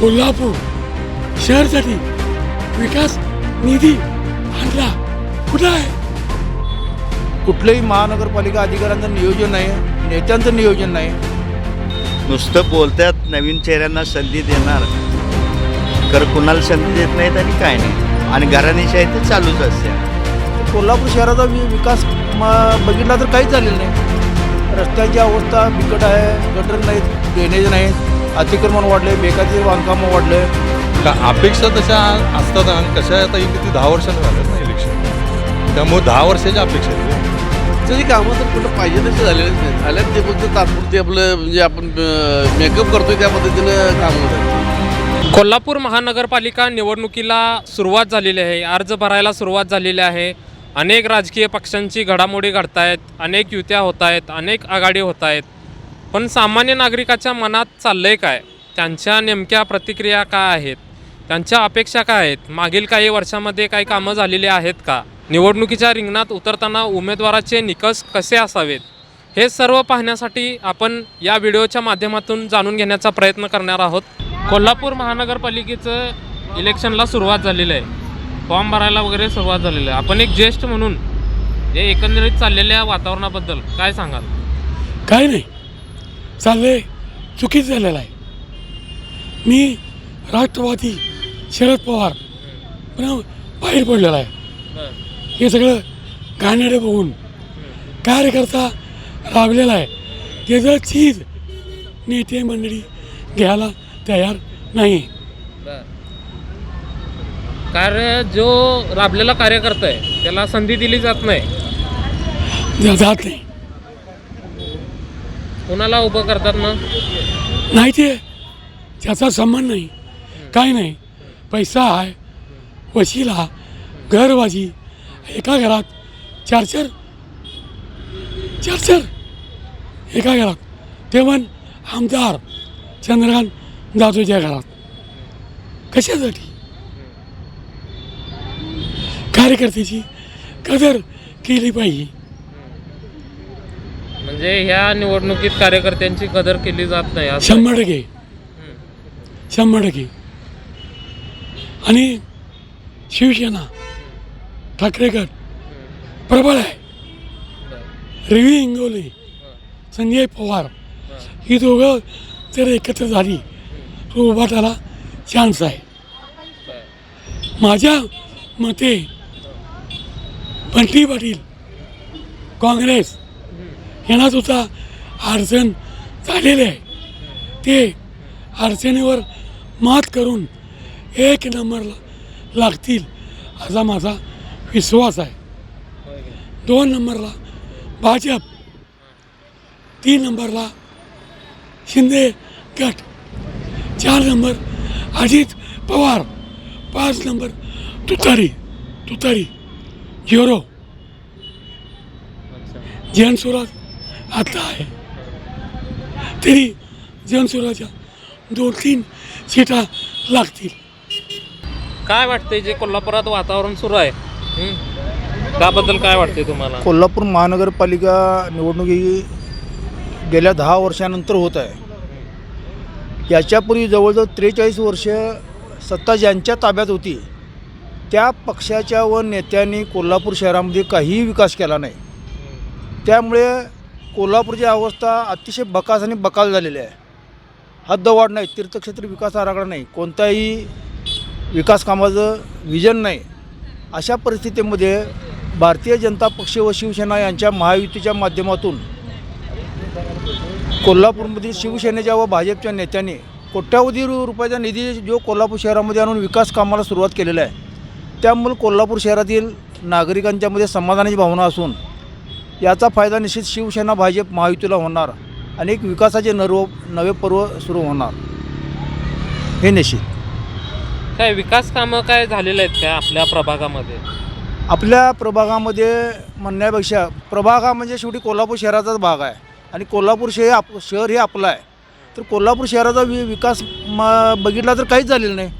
कोल्हापूर शहरसाठी विकास निधी आणला कुठं आहे? कुठल्याही महानगरपालिका अधिकाऱ्यांचं नियोजन नाही नेत्यांचं नियोजन नाही. नुसतं बोलतात नवीन चेहऱ्यांना संधी देणार. तर कुणाला संधी देत नाहीत आणि काय नाही. आणि घराणेशाही ते चालूच असते. कोल्हापूर शहराचा वि- विकास म- बघितला तर काहीच झालेलं नाही. रस्त्यांची अवस्था बिकट आहे गटर नाहीत ड्रेनेज नाहीत. अतिक्रमण वाढले बेकायदेशीर बांधकामं वाढले का अपेक्षा तशा असतात आणि कशा आता ही किती दहा वर्षांनी झाल्यात ना इलेक्शन त्यामुळे दहा वर्षाच्या अपेक्षा आहेत त्याची कामं तर कुठं पाहिजे तसे झालेलेच नाही झाल्यात ते फक्त तात्पुरते आपलं म्हणजे आपण मेकअप करतोय त्या पद्धतीनं काम होतं कोल्हापूर महानगरपालिका निवडणुकीला सुरुवात झालेली आहे अर्ज भरायला सुरुवात झालेली आहे. अनेक राजकीय पक्षांची घडामोडी घडतायत अनेक युत्या होत आहेत अनेक आघाडी होत आहेत पण सामान्य नागरिकाच्या मनात चाललंय काय? त्यांच्या नेमक्या प्रतिक्रिया काय आहेत? त्यांच्या अपेक्षा काय आहेत? मागील काही वर्षामध्ये काही कामं झालेली आहेत का? निवडणुकीच्या रिंगणात उतरताना उमेदवाराचे निकष कसे असावेत? हे सर्व पाहण्यासाठी आपण या व्हिडिओच्या माध्यमातून जाणून घेण्याचा प्रयत्न करणार आहोत. कोल्हापूर महानगरपालिकेचं इलेक्शनला सुरुवात झालेली आहे. फॉर्म भरायला वगैरे सुरुवात झालेली आहे. आपण एक ज्येष्ठ म्हणून हे एकंदरीत चाललेल्या वातावरणाबद्दल काय सांगाल? काय नाही. चाललंय. चुकीचं झालेलं आहे. मी राष्ट्रवादी शरद पवार पण बाहेर पडलेला आहे. हे सगळं गाण्याडे बघून कार्यकर्ता राबलेला आहे. त्याचं चीज नेते मंडळी घ्यायला तयार नाही. कार्य जो राबलेला कार्यकर्ता आहे त्याला संधी दिली जात नाही. जात नाही. कोणाला उभं करतात मग? नाही ते त्याचा संबंध नाही. काय नाही. पैसा आहे वशिला घरबाजी एका घरात चार चार चार चार एका घरात. ते पण आमदार चंद्रकांत जाधवच्या घरात. कशासाठी? कार्यकर्त्याची कदर केली पाहिजे. म्हणजे ह्या निवडणुकीत कार्यकर्त्यांची कदर केली जात नाही असं शंभर टक्के. शंभर टक्के. आणि शिवसेना ठाकरे गट प्रबळ आहे. रवी इंगोले संजय पवार ही. दोघं जर एकत्र झाली तर उभाटाला चान्स आहे. माझ्या मते बंटी पाटील काँग्रेस यांना अडचण झालेली आहे. ते अडचणीवर मात करून एक नंबरला लागतील असा माझा विश्वास आहे. दोन नंबरला भाजप तीन नंबरला शिंदे गट चार नंबर अजित पवार पाच नंबर तुतारी तुतारी झिरो. जनसुराज आता आहे. तरी जनसुराच्या दोन तीन सीटा लागतील. काय वाटतंय जे कोल्हापुरात वातावरण सुरू आहे? हं? त्याबद्दल काय वाटतंय तुम्हाला? कोल्हापूर महानगरपालिका निवडणूक ही गेल्या दहा वर्षानंतर होत आहे. याच्यापूर्वी जवळजवळ त्रेचाळीस वर्ष सत्ता ज्यांच्या ताब्यात होती त्या पक्षाच्या व नेत्यांनी कोल्हापूर शहरामध्ये काहीही विकास केला नाही. त्यामुळे कोल्हापूरची अवस्था अतिशय बकास आणि बकाल झालेली आहे. हद्दवाढ नाही तीर्थक्षेत्र विकास आराखडा नाही कोणताही विकास कामाचं विजन नाही. अशा परिस्थितीमध्ये भारतीय जनता पक्ष व शिवसेना यांच्या महायुतीच्या माध्यमातून कोल्हापूरमधील शिवसेनेच्या व भाजपच्या नेत्यांनी कोट्यावधी रुपयाचा निधी जो कोल्हापूर शहरामध्ये आणून विकास कामाला सुरुवात केलेला आहे. त्यामुळे कोल्हापूर शहरातील नागरिकांच्यामध्ये समाधानाची भावना असून याचा फायदा निश्चित शिवसेना भाजप महायुतीला होणार. अनेक विकासाचे नर्व नवे पर्व सुरू होणार. हे निश्चित. काय विकास कामं काय झालेले आहेत काय आपल्या प्रभागामध्ये? आपल्या प्रभागामध्ये म्हणण्यापेक्षा प्रभाग हा म्हणजे शेवटी कोल्हापूर शहराचाच भाग आहे. आणि कोल्हापूर शहर आप शहर हे आपलं आहे. तर कोल्हापूर शहराचा वि विकास म बघितला तर काहीच झालेलं नाही.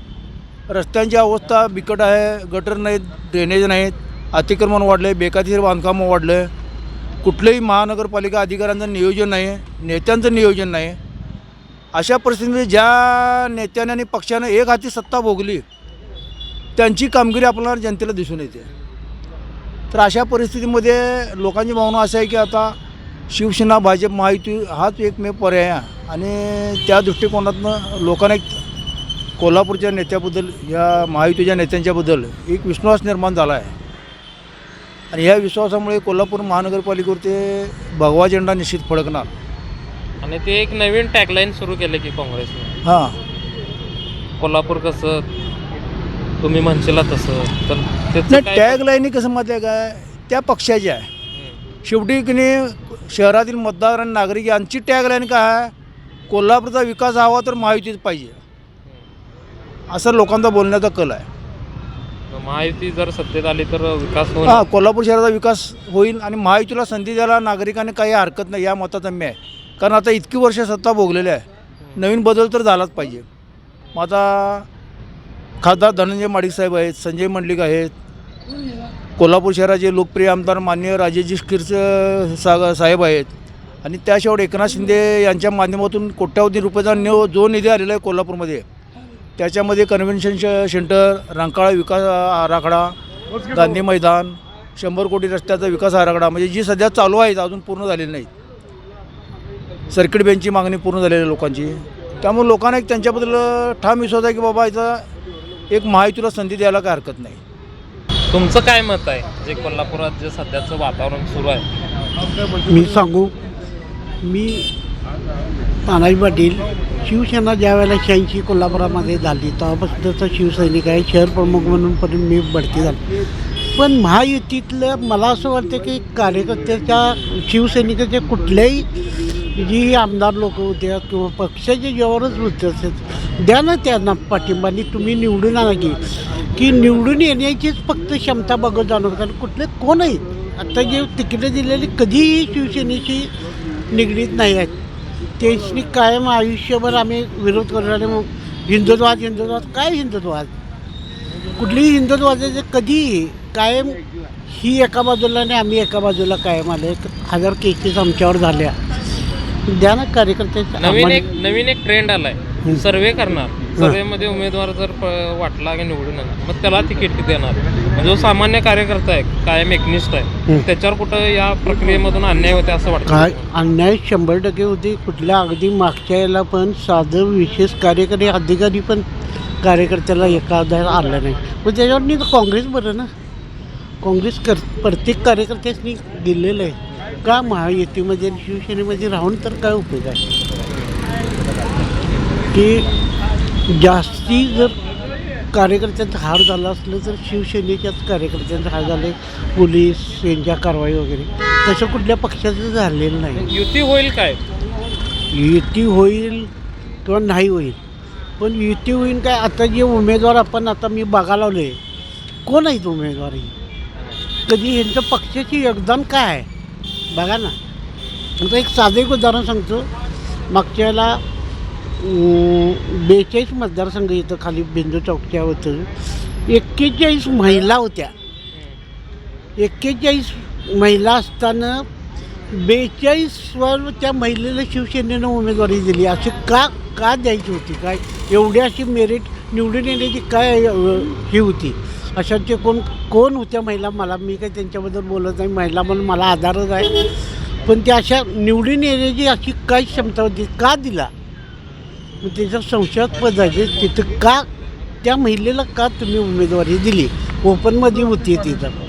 रस्त्यांची अवस्था बिकट आहे गटर नाहीत ड्रेनेज नाहीत अतिक्रमण वाढले बेकायदेशीर बांधकामं वाढले कुठल्याही महानगरपालिका अधिकाऱ्यांचं नियोजन नाही नेत्यांचं नियोजन नाही अशा परिस्थितीमध्ये ज्या नेत्याने आणि पक्षानं एक हाती सत्ता भोगली त्यांची कामगिरी आपल्याला जनतेला दिसून येते. तर अशा परिस्थितीमध्ये लोकांची भावना अशी आहे की आता शिवसेना भाजप महायुती हाच एकमेव पर्याय आहे. आणि त्या दृष्टिकोनातनं लोकांना एक कोल्हापूरच्या नेत्याबद्दल या महायुतीच्या नेत्यांच्याबद्दल एक विश्वास निर्माण झाला आहे. आणि ह्या विश्वासामुळे कोल्हापूर महानगरपालिकेवरती भगवा झेंडा निश्चित फडकणार. आणि ते एक नवीन टॅगलाईन सुरू केले की काँग्रेसने. हां. कोल्हापूर कसं तुम्ही म्हणशीला तसं तर त्याचं नाही काय- कसं माहिती आहे काय त्या पक्षाची आहे. हम्म. शेवटी की नाही शहरातील मतदार आणि नागरिक यांची टॅग लाईन काय आहे? कोल्हापूरचा विकास हवा तर महायुतीच पाहिजे. असं लोकांचा बोलण्याचा कल आहे. महायुती जर सत्तेत आली तर विकास होईल. हां कोल्हापूर शहराचा विकास होईल आणि महायुतीला संधी द्यायला नागरिकांनी काही हरकत नाही या मताचा मी आहे. कारण आता इतकी वर्ष सत्ता भोगलेली आहे. नवीन बदल तर झालाच पाहिजे. मग आता खासदार धनंजय माडिक साहेब आहेत संजय मंडलिक आहेत. कोल्हापूर शहराचे लोकप्रिय आमदार माननीय राजेजी खिरचं सा साहेब आहेत. आणि त्याशिवाय एकनाथ शिंदे यांच्या माध्यमातून कोट्यावधी रुपयाचा निव जो निधी आलेला आहे कोल्हापूरमध्ये त्याच्यामध्ये कन्व्हेन्शन श- सेंटर रंकाळा विकास आराखडा गांधी मैदान शंभर कोटी रस्त्याचा विकास आराखडा म्हणजे जी सध्या चालू आहेत अजून पूर्ण झालेली नाहीत. सर्किट बेंचची मागणी पूर्ण झालेली आहे लोकांची. त्यामुळे लोकांना एक त्यांच्याबद्दल ठाम विश्वास आहे की बाबा याचा एक महायुतीला संधी द्यायला काय हरकत नाही. तुमचं काय मत आहे? जे कोल्हापुरात जे सध्याचं वातावरण सुरू आहे. मी सांगू मी तानाजी पाटील शिवसेना ज्या वेळेला शहाऐंशी कोल्हापुरामध्ये झाली तेव्हापासूनचा शिवसैनिक आहे शहर प्रमुख म्हणून पण मी बढती झाली. पण महायुतीतलं मला असं वाटतं की कार्यकर्त्याच्या शिवसैनिकाच्या कुठल्याही जी आमदार लोक होते किंवा पक्षाचे जेवढच होते असतात द्या ना त्यांना पाठिंबा आणि तुम्ही निवडून आणा की. की निवडून येण्याचीच फक्त क्षमता बघत जाणार कारण कुठले कोण आहेत? आता जे तिकीटं दिलेली कधीही शिवसेनेशी निगडीत नाही आहेत. त्यांनी कायम आयुष्यभर आम्ही विरोध करणारे मग हिंदुत्वाद हिंदुत्वाद काय हिंदुत्वाद कुठलीही हिंदुत्वादाचे कधीही कायम ही एका बाजूला आणि आम्ही एका बाजूला कायम आले हजार केसेस आमच्यावर झाल्या. द्या ना कार्यकर्त्याच्या नवीन एक नवीन एक ट्रेंड आलाय. सर्वे करणार. सर्वेमध्ये उमेदवार जर प- वाटला की निवडून येणार मग त्याला तिकीट देणार. म्हणजे जो सामान्य कार्यकर्ता आहे कायम एकनिष्ठ आहे. त्याच्यावर कुठं या प्रक्रियेमधून अन्याय होते असं वाटतं? काय अन्याय शंभर टक्के होते. कुठल्या अगदी मागच्या याला पण साधं विशेष कार्यकारी अधिकारी पण कार्यकर्त्याला एखादा आलं नाही. पण त्याच्यावर नाही तर काँग्रेस बरं ना. काँग्रेस कर प्रत्येक कार्यकर्त्यानी दिलेलं आहे. का महायुतीमध्ये शिवसेनेमध्ये राहून तर काय उपयोग आहे? की जास्ती जर कार्यकर्त्यांचा हार झाला असलं तर शिवसेनेच्याच कार्यकर्त्यांचा हार झाले पोलीस यांच्या कारवाई वगैरे तसं कुठल्या पक्षाचं झालेलं नाही. युती होईल काय? युती होईल किंवा नाही होईल पण युती होईल काय? आता जे उमेदवार आपण आता मी बघायला लावले कोण आहेत उमेदवार ही? कधी यांचं पक्षाचे योगदान काय आहे? बघा ना. आता एक साधं एक उदाहरण सांगतो. मागच्या वेळेला बेचाळीस मतदारसंघ इथं खाली बिंदू चौकच्या होतं एक्केचाळीस महिला होत्या. एक्केचाळीस महिला असताना बेचाळीसवर त्या महिलेला शिवसेनेनं उमेदवारी दिली. अशी का का द्यायची होती? काय? एवढी अशी मेरिट निवडून येण्याची काय ही होती? अशाचे कोण कोण होत्या महिला? मला मी काही त्यांच्याबद्दल बोलत नाही. महिला म्हणून मला आधारच आहे. पण त्या अशा निवडून येण्याची अशी काय क्षमता होती? का दिला? मग त्याच्या संशयास्पद आहे तिथं का त्या महिलेला का तुम्ही उमेदवारी दिली? ओपनमध्ये होती तिथं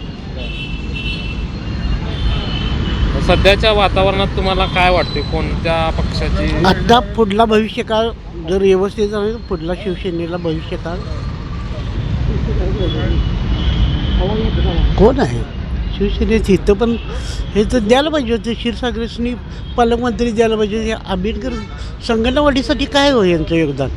सध्याच्या वातावरणात तुम्हाला काय वाटते कोणत्या पक्षाची? आता पुढला भविष्यकाळ जर व्यवस्थित झाला तर पुढला शिवसेनेला भविष्यकाळ. कोण आहे? शिवसेनेत इथं पण हे तर द्यायला पाहिजे होते. क्षीरसागरेसनी पालकमंत्री द्यायला पाहिजे होते. आंबेडकर संगणवाडीसाठी काय हो यांचं योगदान?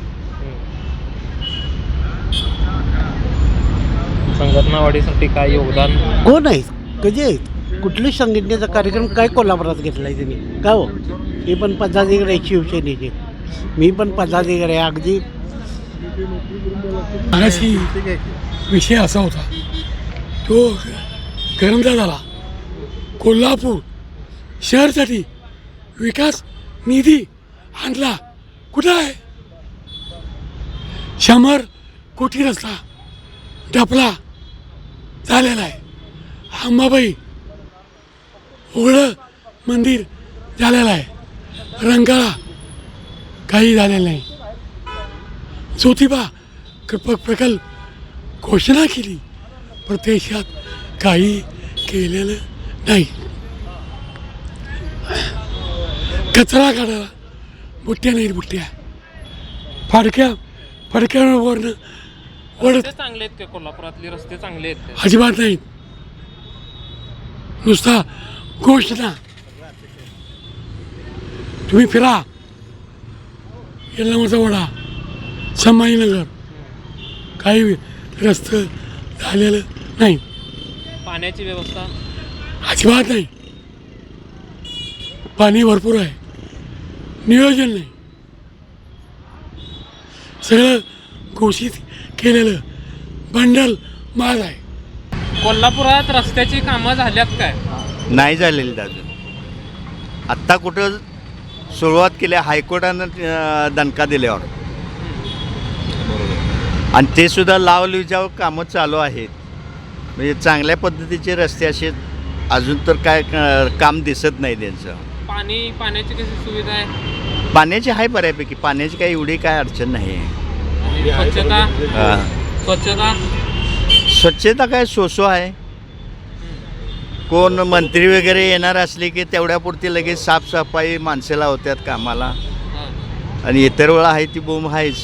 संघटनावाढीसाठी काय योगदान? कोण आहेत? कधी आहेत? कुठल्याही संघटनेचा कार्यक्रम काय कोल्हापुरात घेतला आहे त्यांनी? का हो? हे पण पदाधिकारी आहे शिवसेनेचे. मी पण पदाधिकारी आहे. अगदी विषय असा होता. तो करंजा झाला कोल्हापूर शहरसाठी विकास निधी आणला. कुठं आहे? शंभर कोटी रस्ता डपला झालेला आहे. अंबाबाई ओळ मंदिर झालेलं आहे. रंगाळा काही झालेलं नाही. ज्योतिबा कृपक प्रकल्प घोषणा केली. प्रत्यक्षात काही केलेलं नाही. कचरा काढायला बुट्ट्या नाहीत बुट्ट्या. फाडक्या फडक्यावरनं रस्ते चांगले आहेत का कोल्हापुरातले? रस्ते चांगले आहेत का? अजिबात नाहीत. नुसता घोषणा तुम्ही फिरा. यल्लामाचा वडा. संभाजीनगर. काही रस्ते झालेलं नाही. पाण्याची व्यवस्था? अजिबात नाही. पाणी भरपूर आहे. नियोजन नाही. सगळं घोषित केलेलं बंडल माल आहे. कोल्हापुरात रस्त्याची कामं झाल्यात काय? नाही झालेली अजून आत्ता कुठं सुरुवात केली हायकोर्टानं अं, दणका दिल्यावर. आणि ते सुद्धा लावलीच्यावर कामं चालू आहेत म्हणजे चांगल्या पद्धतीचे रस्ते असे अजून तर काय काम दिसत नाही त्यांचं. पाणी पाण्याची कशी सुविधा आहे? पाण्याची आहे बऱ्यापैकी. पाण्याची काही एवढी काय अडचण नाही. आणि स्वच्छता? हां. स्वच्छता? स्वच्छता काय सोसो आहे. कोण मंत्री वगैरे येणार असले की तेवढ्यापुरती लगेच साफसफाई माणसाला होत्यात कामाला. हां. आणि इतर वेळा आहे ती बोम आहेच.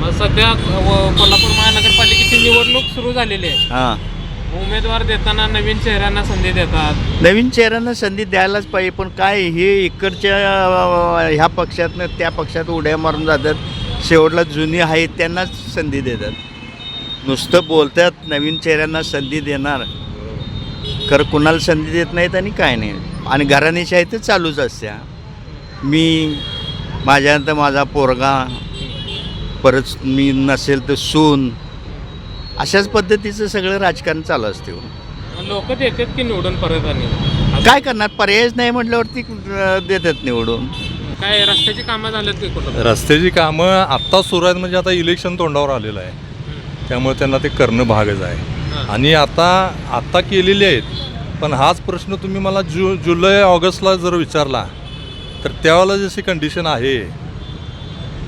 मग सध्या व- कोल्हापूर महानगरपालिकेची निवडणूक सुरू झालेली आहे. हां. उमेदवार देताना नवीन चेहऱ्यांना संधी देतात. नवीन चेहऱ्यांना संधी द्यायलाच पाहिजे पण काय हे इकडच्या अं, ह्या पक्षातनं त्या पक्षात उड्या मारून जातात. शेवटला जुनी आहेत त्यांनाच संधी देतात. नुसतं बोलतात नवीन चेहऱ्यांना संधी देणार. खरं कुणाला संधी देत नाहीत आणि काय नाही. आणि घराणेशाही तर चालूच असत्या. मी माझ्यानंतर माझा पोरगा परत मी नसेल तर सून. अशाच पद्धतीचं सगळं राजकारण चालू असते हो. लोक देतात की निवडून परत आणि? काय करणार? पर्यायच नाही म्हटल्यावरती अं, देतात निवडून. काय रस्त्याची कामं झाल्यात की रस्त्याची कामं आत्ता सुरू आहेत म्हणजे आता इलेक्शन तोंडावर आलेलं आहे. त्यामुळे त्यांना ते करणं भागच आहे. आणि आता आत्ता केलेली आहेत पण हाच प्रश्न तुम्ही मला जु जुलै ऑगस्टला जर विचारला तर त्यावेळेला जशी कंडिशन आहे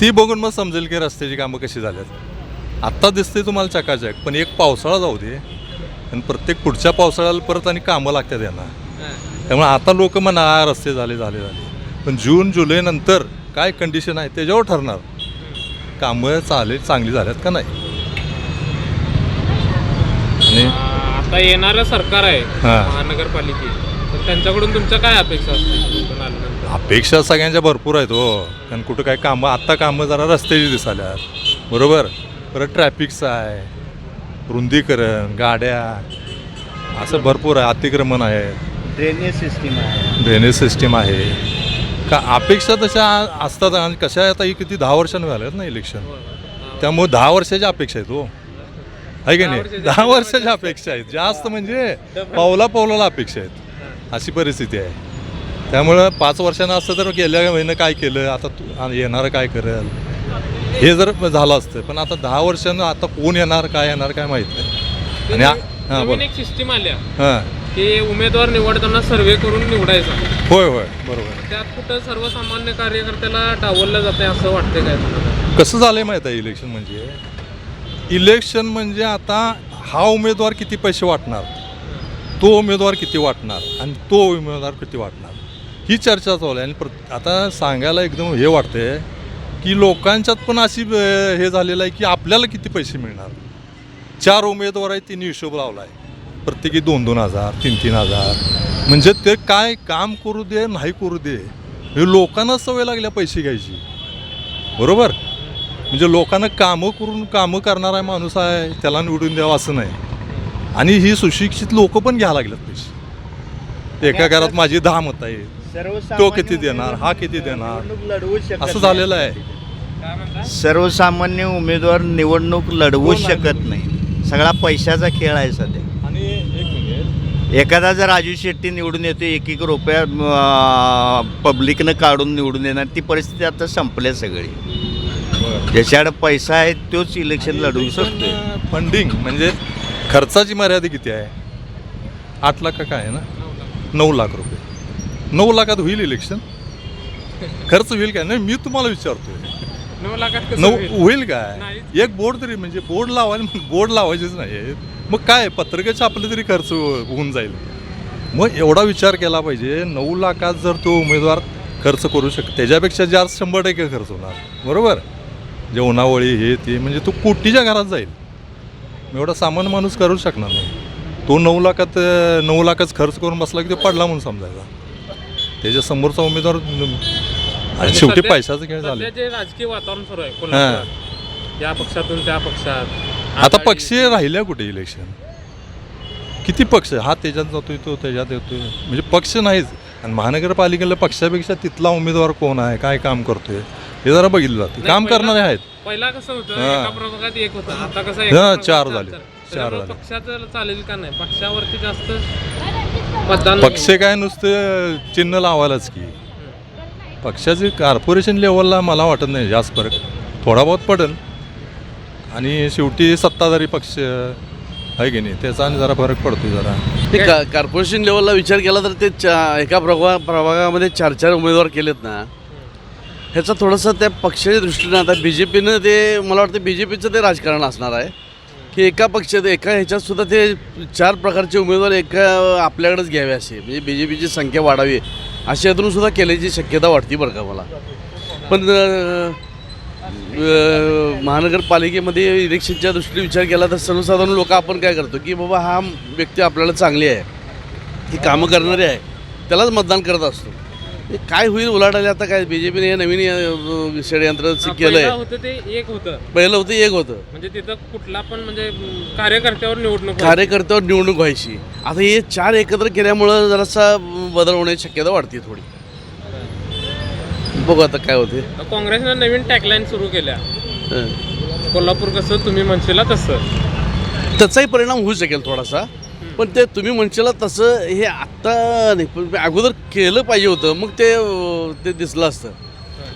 ती बघून मग समजेल की रस्त्याची कामं कशी झाल्यात. आत्ता दिसते तुम्हाला चकाचक पण एक पावसाळा जाऊ दे. आणि प्रत्येक पुढच्या पावसाळ्याला परत आणि कामं लागतात यांना. त्यामुळे आता लोक म्हणा "आ, रस्ते झाले झाले झाले. पण जून जुलै नंतर काय कंडिशन आहे त्याच्यावर ठरणार. कामं चालेल चांगली झाल्यात का नाही? आणि आता येणारं सरकार आहे हां. महानगरपालिकेत तर त्यांच्याकडून तुमच्या काय अपेक्षा असतील? अपेक्षा सगळ्यांच्या भरपूर आहेत हो. कारण कुठं काय कामं आत्ता कामं जरा रस्त्याची दिसाल्यात. बरोबर? परत ट्रॅफिकचं आहे. रुंदीकरण गाड्या. असं भरपूर आहे अतिक्रमण आहे. ड्रेनेज सिस्टीम आहे. ड्रेनेज सिस्टीम आहे. का अपेक्षा तशा असतात आणि कशा आता ही किती दहा वर्षांनी झाल्यात ना इलेक्शन त्यामुळे दहा वर्षाच्या अपेक्षा आहेत हो. आहे की नाही? दहा वर्षाच्या अपेक्षा आहेत. जास्त म्हणजे पावला पावलाला अपेक्षा आहेत. अशी परिस्थिती आहे. त्यामुळं पाच वर्षानं असतं तर गेल्या महिनं काय केलं आता तू येणारं काय करेल? हे जर झालं असतं पण आता दहा वर्षानं आता कोण येणार काय येणार काय माहीत नाही. आणि हां बोल. एक सिस्टीम आल्या. हां. की उमेदवार निवडताना सर्वे करून निवडायचा. होय होय. बरोबर. त्यात कुठं सर्वसामान्य कार्यकर्त्याला डावललं जाते असं वाटतंय काय तुम्हाला? कसं झालं आहे माहीत आहे इलेक्शन म्हणजे? इलेक्शन म्हणजे आता हा उमेदवार किती पैसे वाटणार? तो उमेदवार किती वाटणार? आणि तो उमेदवार किती वाटणार? ही चर्चा चालू आहे. आणि प्र आता सांगायला एकदम हे वाटते की लोकांच्यात पण अशी हे झालेलं आहे की आपल्याला किती पैसे मिळणार? चार उमेदवार आहेत तिने हिशोब लावला आहे प्रत्येकी दोन दोन हजार तीन तीन हजार. म्हणजे ते काय काम करू दे नाही करू दे हे लोकांना सवय लागल्या पैसे घ्यायची. बरोबर? म्हणजे लोकांना कामं करून कामं करणारा माणूस आहे त्याला निवडून द्यावं असं नाही. आणि ही सुशिक्षित लोक पण घ्यायला लागलेत पैसे. एका घरात माझी दहा मत आहेत. तो किती देणार? हा किती देणार? लढवू असं झालेलं आहे. काय म्हणता सर्वसामान्य उमेदवार निवडणूक लढवू शकत नाही. सगळा पैशाचा खेळ आहे सध्या. आणि एक मिनिट. एखादा जर राजू शेट्टी निवडून येतो एक एक रुपया पब्लिकनं काढून निवडून येणार ती परिस्थिती आता संपल्या सगळी. ज्याच्याकडे पैसा आहे तोच इलेक्शन लढवू शकतो फंडिंग म्हणजे खर्चाची मर्यादा किती आहे? आठ लाख का काय आहे ना? नऊ लाख रुपये. नऊ लाखात होईल इलेक्शन खर्च होईल काय? नाही मी तुम्हाला विचारतोय. नऊ लाखात कसं नऊ होईल? होईल काय? नाही. एक बोर्ड तरी म्हणजे बोर्ड लावायला बोर्ड लावायचेच नाही. मग काय? पत्रक छापलं तरी खर्च होऊन जाईल. मग एवढा विचार केला पाहिजे नऊ लाखात जर तो उमेदवार खर्च करू शकतो त्याच्यापेक्षा जास्त शंभर टक्के खर्च होणार. बरोबर? जेवणावळी हे ते म्हणजे तो कोटीच्या घरात जाईल. मग एवढा सामान्य माणूस करू शकणार नाही. तो नऊ लाखात अं, नऊ लाखच खर्च करून बसला की तो पडला म्हणून समजायचा. त्याच्या समोरचा उमेदवार आणि शेवटी सध्या- पैशाचा खेळ झाला सध्या जे राजकीय वातावरण सुरू आहे कोल्हापुरात या पक्षातून त्या पक्षात आता आघाडी- पक्ष राहिल्या कुठे इलेक्शन किती पक्ष? हा त्याच्यात जातोय तो त्याच्यात येतोय. म्हणजे पक्ष नाहीच. आणि महानगरपालिकेला पक्षापेक्षा तिथला उमेदवार कोण आहे? काय काम करतोय? हे जरा बघितलं जातं. नाही, काम पहिला- करणारे आहेत. पहिला कसं होतं? हा. एका प्रभागात एक होतं. आता कसं हा, प्रभागात चार झाले. चार. चार त्याच्यामुळे झाले. पक्षाचं चालेल का नाही? पक्षावरती जास्त मतदान पक्ष काय नुसतं चिन्ह लावायलाच की. पक्षाचे कॉर्पोरेशन लेवलला मला वाटत नाही जास्त फरक. थोडा बहुत पडेल. आणि शेवटी सत्ताधारी पक्ष आहे की नाही त्याचा आणि जरा फरक पडतो जरा. ते का कॉर्पोरेशन लेवलला विचार केला तर ते चा एका प्रभा प्रभागामध्ये चार चार उमेदवार केलेत ना. ह्याचा थोडंसं त्या पक्षाच्या दृष्टीनं आता बी जे पीनं ते मला वाटतं बी जे पीचं ते राजकारण असणार आहे. की एका पक्षात एका ह्याच्यात सुद्धा ते चार प्रकारचे उमेदवार एका आपल्याकडेच घ्यावे असे. म्हणजे बी जे पीची संख्या वाढावी. अशा यातून सुद्धा केल्याची शक्यता वाटते बरं का मला. पण महानगरपालिकेमध्ये इलेक्शनच्या दृष्टीने विचार केला तर सर्वसाधारण लोक आपण काय करतो की बाबा हा व्यक्ती आपल्याला चांगली आहे ती कामं करणारी आहे त्यालाच मतदान करत असतो. काय होईल उलाढाले आता काय? बी जे पीने हे नवीन षडयंत्र केलं पहिला आहे होतं ते एक होतं. पहिलं होतं एक होतं. म्हणजे तिथं कुठला पण म्हणजे कार्यकर्त्यावर निवडणूक. कार्यकर्त्यावर निवडणूक व्हायची. आता हे चार एकत्र केल्यामुळं जरासा बदल होण्याची शक्यता वाढते थोडी. बघू आता काय होते काँग्रेसनं नवीन टॅगलाईन सुरू केल्या. हं. कोल्हापूर कसं तुम्ही म्हणशीला तसं. त्याचाही परिणाम होऊ शकेल थोडासा. पण ते तुम्ही म्हणशील तसं हे आत्ता नाही पण अगोदर केलं पाहिजे होतं मग ते ते दिसलं असतं.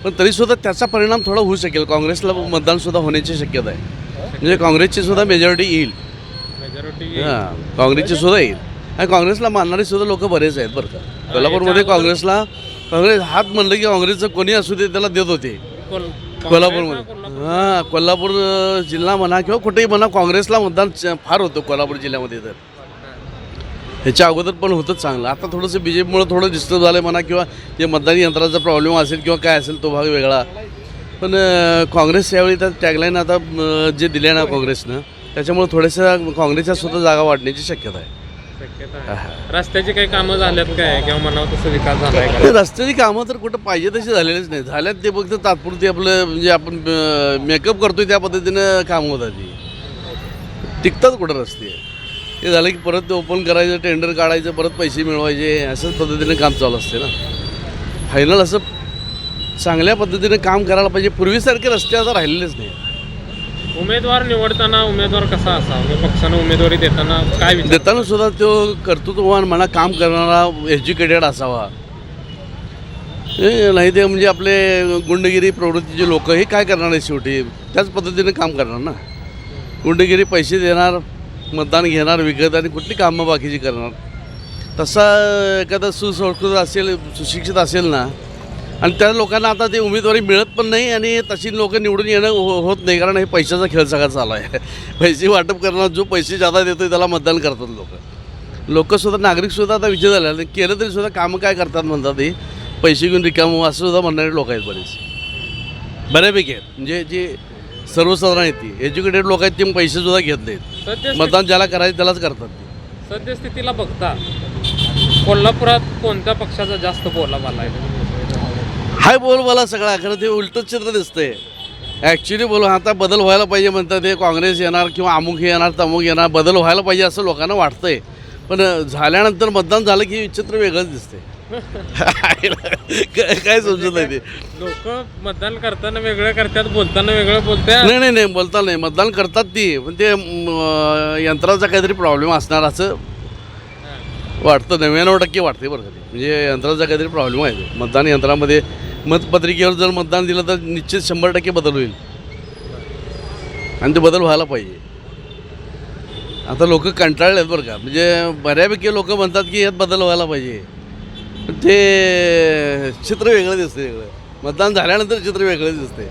पण तरीसुद्धा त्याचा परिणाम थोडा होऊ शकेल. काँग्रेसला मतदानसुद्धा होण्याची शक्यता आहे. म्हणजे काँग्रेसची सुद्धा मेजॉरिटी येईल. मेजॉरिटी हां काँग्रेसची सुद्धा येईल. आणि काँग्रेसला मानणारे सुद्धा लोक बरेच आहेत बरं का. कोल्हापूरमध्ये काँग्रेसला काँग्रेस हात म्हणलं की काँग्रेसचं कोणी असू दे त्याला देत होते. कोल्हापूरमध्ये. हां कोल्हापूर जिल्हा म्हणा किंवा कुठेही म्हणा काँग्रेसला मतदान फार होतं कोल्हापूर जिल्ह्यामध्ये तर. ह्याच्या अगोदर पण होतं चांगलं. आता थोडंसं बी जे पीमुळं थोडं डिस्टर्ब झालं म्हणा किंवा जे मतदान यंत्राचा प्रॉब्लेम असेल किंवा काय असेल तो भाग वेगळा. पण काँग्रेस यावेळी तर टॅगलाईन आता जे दिले ना काँग्रेसनं त्याच्यामुळे थोड्याशा काँग्रेसच्या सुद्धा जागा वाढण्याची शक्यता आहे. रस्त्याची काही कामं झाल्यात काय? किंवा म्हणावं तसं विकास झालाय का? ते रस्त्याची कामं तर कुठं पाहिजे तशी झालेलीच नाही. झाल्यात ते फक्त तात्पुरती आपलं म्हणजे आपण मेकअप करतोय त्या पद्धतीनं कामं होतात ती. टिकतात कुठं रस्ते? ते झालं की परत ते ओपन करायचं टेंडर काढायचं परत पैसे मिळवायचे असंच पद्धतीने काम चालू असते ना. फायनल असं चांगल्या पद्धतीने काम करायला पाहिजे. पूर्वीसारखे रस्ते आता राहिलेलेच नाही उमेदवार निवडताना उमेदवार कसा असावा? म्हणजे पक्षानं उमेदवारी देताना काय देताना सुद्धा तो कर्तृत्ववान म्हणा काम करणारा एज्युकेटेड असावा. नाही ते म्हणजे आपले गुंडगिरी प्रवृत्तीचे लोक हे काय करणार आहे शेवटी? त्याच पद्धतीने काम करणार ना. गुंडगिरी पैसे देणार मतदान घेणार विकत आणि कुठली कामं बाकीची करणार. तसा एखादा सुसंस्कृत असेल सुशिक्षित असेल ना आणि त्या लोकांना आता ते उमेदवारी मिळत पण नाही आणि तशी लोक निवडून येणं हो होत नाही कारण हे पैशाचा खेळ सगळा चालू आहे. पैसे वाटप करणार जो पैसे जादा देतो त्याला मतदान करतात लोक. लोकसुद्धा नागरिकसुद्धा आता विजय झाले आणि केलं तरी सुद्धा कामं काय करतात म्हणतात ते पैसे घेऊन रिकामं असं सुद्धा म्हणणारे लोक आहेत बरेच. बऱ्यापैकी आहेत. म्हणजे जे सर्वसाधारण आहेत ती एज्युकेटेड लोक आहेत ते पैसेसुद्धा घेत नाहीत. मतदान ज्याला करायचं त्यालाच करतात. सद्यस्थितीला बघता कोल्हापुरात कोणत्या पक्षाचा जास्त बोलाबाला आहे? हाय बोल मला सगळा खरं ते उलटच चित्र दिसतंय. ॲक्च्युली बोल आता बदल व्हायला पाहिजे म्हणतात ते काँग्रेस येणार किंवा अमुक हे येणार तमुक येणार बदल व्हायला पाहिजे असं लोकांना वाटतंय. पण झाल्यानंतर मतदान झालं की चित्र वेगळंच दिसतंय. काय समजत नाही ते. लोक मतदान करताना वेगळं करतात बोलताना वेगळं बोलतात. नाही नाही नाही बोलता नाही मतदान करतात ती. पण ते म, यंत्राचा काहीतरी प्रॉब्लेम असणार असं वाटतं. नव्याण्णव टक्के वाटते बरं का ते. म्हणजे यंत्राचा काहीतरी प्रॉब्लेम आहे ते. मतदान यंत्रामध्ये मतपत्रिकेवर जर मतदान दिलं तर निश्चित शंभर टक्के बदल होईल. आणि ते बदल व्हायला पाहिजे. आता लोक कंटाळले आहेत बरं का. म्हणजे बऱ्यापैकी लोक म्हणतात की यात बदल व्हायला पाहिजे. ते चित्र वेगळं दिसते वेगळं. मतदान झाल्यानंतर चित्र वेगळं दिसते